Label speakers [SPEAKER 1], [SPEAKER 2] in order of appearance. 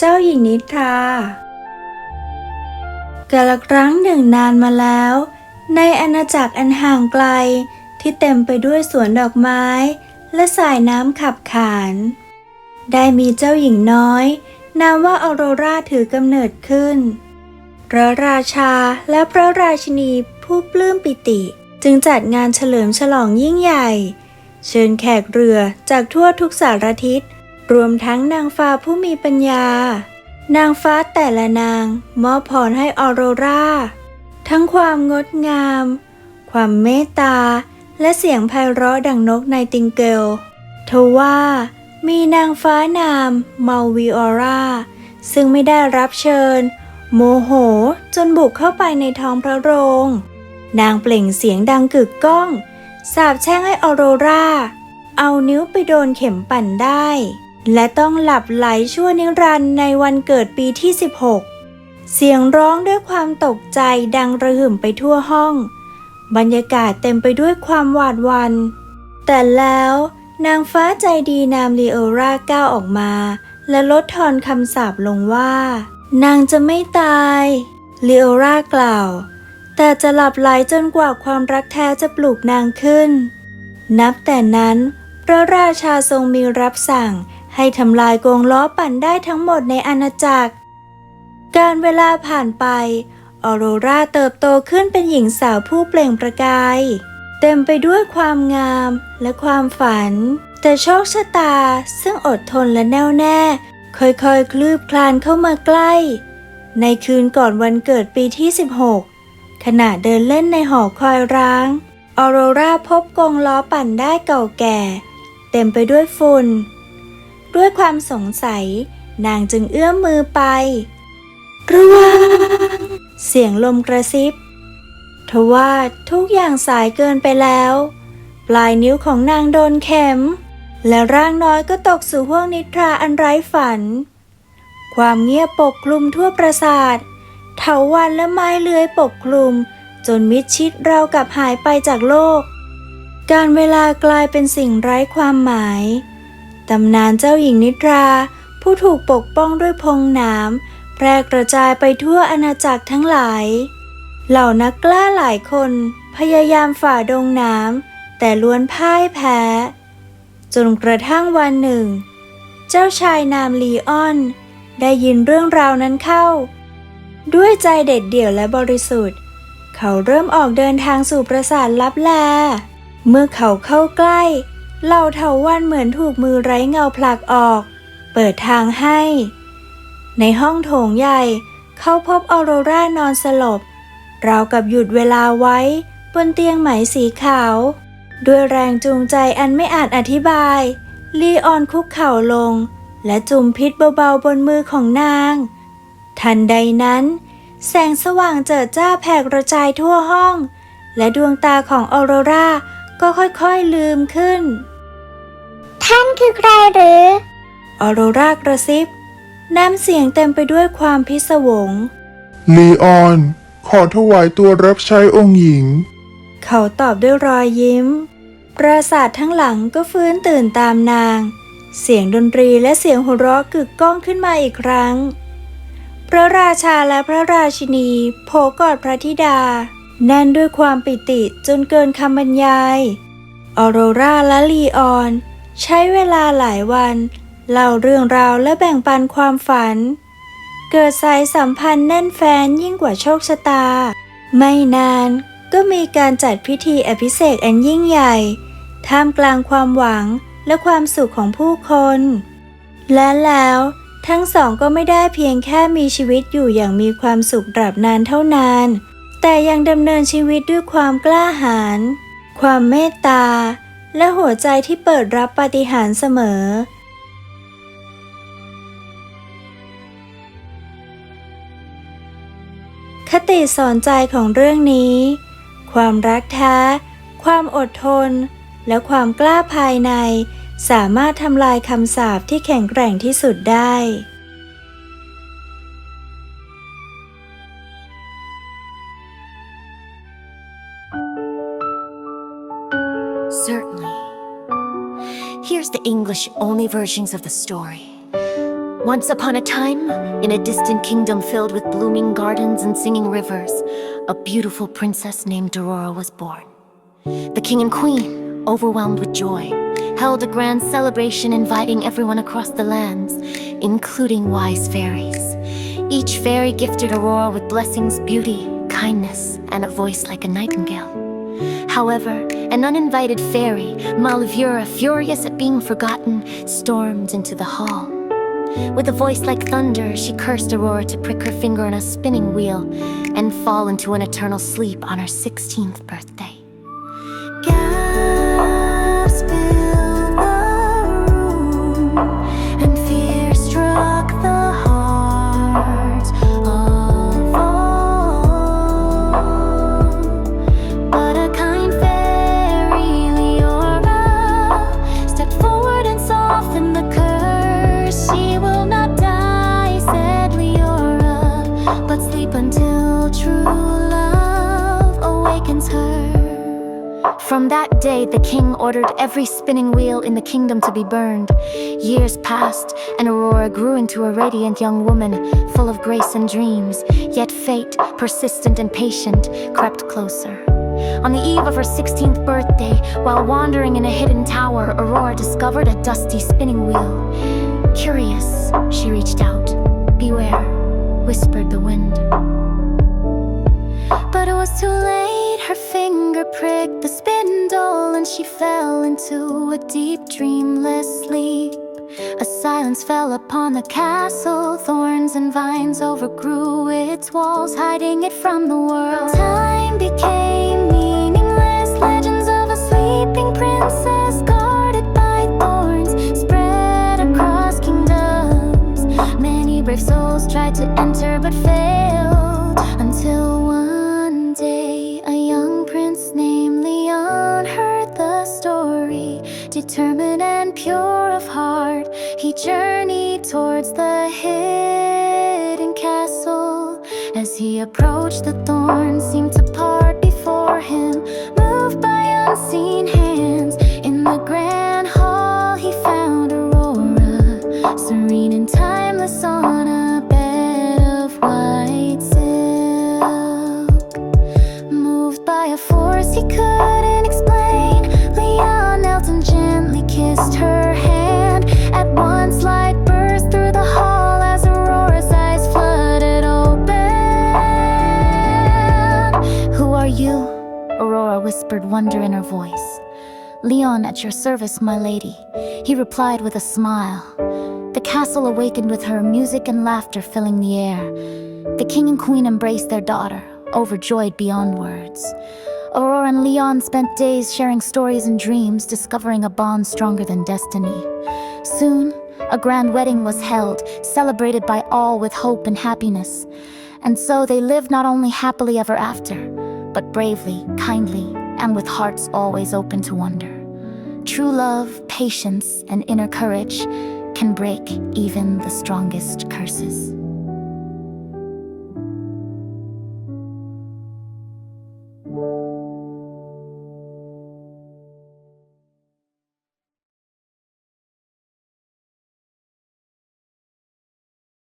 [SPEAKER 1] เจ้าหญิงนิทรา กาลครั้งหนึ่งนานมาแล้ว ในอาณาจักรอันห่างไกลที่เต็มไปด้วยสวนดอกไม้ และสายน้ำขับขาน ได้มีเจ้าหญิงน้อย นามว่าออโรราถือกำเนิดขึ้น พระราชาและพระราชินีผู้ปลื้มปิติ จึงจัดงานเฉลิมฉลองยิ่งใหญ่ เชิญแขกเรือจากทั่วทุกสารทิศ รวมทั้งนางฟ้าผู้มีปัญญา นางฟ้าแต่ละนาง มอบพรให้ออโรราทั้งความงดงาม ความเมตตา และเสียงไพเราะดังนกในติงเกลทว่ามีนางฟ้านามมาวิออราซึ่งไม่ได้รับเชิญ โมโหจนบุกเข้าไปในท้องพระโรง นางเปล่งเสียงดังกึกก้อง สาบแช่งให้ออโรราเอานิ้วไปโดนเข็มปั่นได้ และต้องหลับไหลชั่วนิรันดร์ในวันเกิดปีที่ 16 เสียงร้องด้วยความตกใจดังระหึ่มไปทั่วห้อง บรรยากาศเต็มไปด้วยความหวาดหวัน แต่แล้วนางฟ้าใจดีนามลีโอราก้าวออกมา และลดทอนคำสาปลงว่า นางจะไม่ตายลีโอรากล่าว แต่จะหลับไหลจนกว่าความรักแท้จะปลุกนางขึ้น นับแต่นั้น พระราชาทรงมีรับสั่ง ให้ทำลายกรงล้อปั่นได้ทั้งหมดในอาณาจักร การเวลาผ่านไป ออโรราเติบโตขึ้นเป็นหญิงสาวผู้เปล่งประกาย เต็มไปด้วยความงามและความฝัน แต่โชคชะตาซึ่งอดทนและแน่วแน่ ค่อยๆ คลืบคลานเข้ามาใกล้ ในคืนก่อนวันเกิดปีที่ 16 ขณะเดินเล่นในหอคอยร้าง ออโรราพบกรงล้อปั่นได้เก่าแก่ เต็มไปด้วยฝุ่น ด้วยความสงสัย นางจึงเอื้อมมือไประวังเสียงลมกระซิบ ทว่าทุกอย่างสายเกินไปแล้ว ปลายนิ้วของนางโดนเข็ม และร่างน้อยก็ตกสู่ห้วงนิทราอันไร้ฝัน ความเงียบปกคลุมทั่วปราสาทเถาวันและไม้เลื้อยปกคลุม จนมิดชิดเรากับหายไปจากโลก การเวลากลายเป็นสิ่งไร้ความหมาย ตำนานเจ้าหญิงนิทรา ผู้ถูกปกป้องด้วยพงนามแพร่กระจายไปทั่วอาณาจักรทั้งหลาย เหล่านักกล้าหลายคน พยายามฝ่าดงน้ำแต่ล้วนพ่ายแพ้ จนกระทั่งวันหนึ่ง เจ้าชายนามลีออน ได้ยินเรื่องราวนั้นเข้า ด้วยใจเด็ดเดี่ยวและบริสุทธิ์ เขาเริ่มออกเดินทางสู่ปราสาทลับแล เมื่อเขาเข้าใกล้ เหล่าเถาวันเหมือนถูกมือไร้เงาผลักออก เปิดทางให้ ในห้องโถงใหญ่ เขาพบออโรรานอนสลบ ราวกับหยุดเวลาไว้บนเตียงไหมสีขาว ด้วยแรงจูงใจอันไม่อาจอธิบาย ลีออนคุกเข่าลง และจุ่มพิษเบาๆบนมือของนาง ทันใดนั้น แสงสว่างเจิดจ้าแผ่กระจายทั่วห้อง และดวงตาของออโรราก็ค่อยๆลืมขึ้น
[SPEAKER 2] ท่านคือใครหรือ
[SPEAKER 1] ออโรรากระซิบ น้ำเสียงเต็มไปด้วยความพิศวง
[SPEAKER 3] ลีออน ขอถวายตัวรับใช้องค์หญิง
[SPEAKER 1] เขาตอบด้วยรอยยิ้ม ปราสาททั้งหลังก็ฟื้นตื่นตามนาง เสียงดนตรีและเสียงหัวเราะกึกก้องขึ้นมาอีกครั้ง พระราชาและพระราชินีโผกอดพระธิดา แน่นด้วยความปิติจนเกินคำบรรยาย ออโรราและลีออน ใช้เวลาหลายวัน เล่าเรื่องราวและแบ่งปันความฝัน เกิดสายสัมพันธ์แน่นแฟนยิ่งกว่าโชคชะตา ไม่นานก็มีการจัดพิธีอภิเษกอันยิ่งใหญ่ ท่ามกลางความหวังและความสุขของผู้คน และแล้วทั้งสองก็ไม่ได้เพียงแค่มีชีวิตอยู่อย่างมีความสุขตราบนานเท่านาน แต่ยังดำเนินชีวิตด้วยความกล้าหาญ ความเมตตา และหัวใจที่เปิดรับปาฏิหาริย์เสมอ คติสอนใจของเรื่องนี้ ความรักแท้ ความอดทน และความกล้าภายใน สามารถทำลายคำสาปที่แข็งแกร่งที่สุดได้
[SPEAKER 4] Here's the English only versions of the story. Once upon a time, in a distant kingdom filled with blooming gardens and singing rivers, a beautiful princess named Aurora was born. The king and queen, overwhelmed with joy, held a grand celebration inviting everyone across the lands, including wise fairies. Each fairy gifted Aurora with blessings, beauty, kindness, and a voice like a nightingale. However, an uninvited fairy, Malvura, furious at being forgotten, stormed into the hall. With a voice like thunder, she cursed Aurora to prick her finger on a spinning wheel and fall into an eternal sleep on her 16th birthday. From that day, the king ordered every spinning wheel in the kingdom to be burned. Years passed, and Aurora grew into a radiant young woman, full of grace and dreams. Yet fate, persistent and patient, crept closer. On the eve of her 16th birthday, while wandering in a hidden tower, Aurora discovered a dusty spinning wheel. Curious, she reached out. Beware, whispered the wind. But it was too late, her finger pricked the spindle and she fell into a deep, dreamless sleep. A silence fell upon the castle, thorns and vines overgrew its walls, hiding it from the world. Time Determined and pure of heart, he journeyed towards the hidden castle. As he approached, the thorns seemed to part before him, wonder in her voice. Leon, at your service, my lady. He replied with a smile. The castle awakened with her, music and laughter filling the air. The king and queen embraced their daughter, overjoyed beyond words. Aurora and Leon spent days sharing stories and dreams, discovering a bond stronger than destiny. Soon, a grand wedding was held, celebrated by all with hope and happiness. And so they lived not only happily ever after, but bravely, kindly, and with hearts always open to wonder. True love, patience, and inner courage can break even the strongest curses.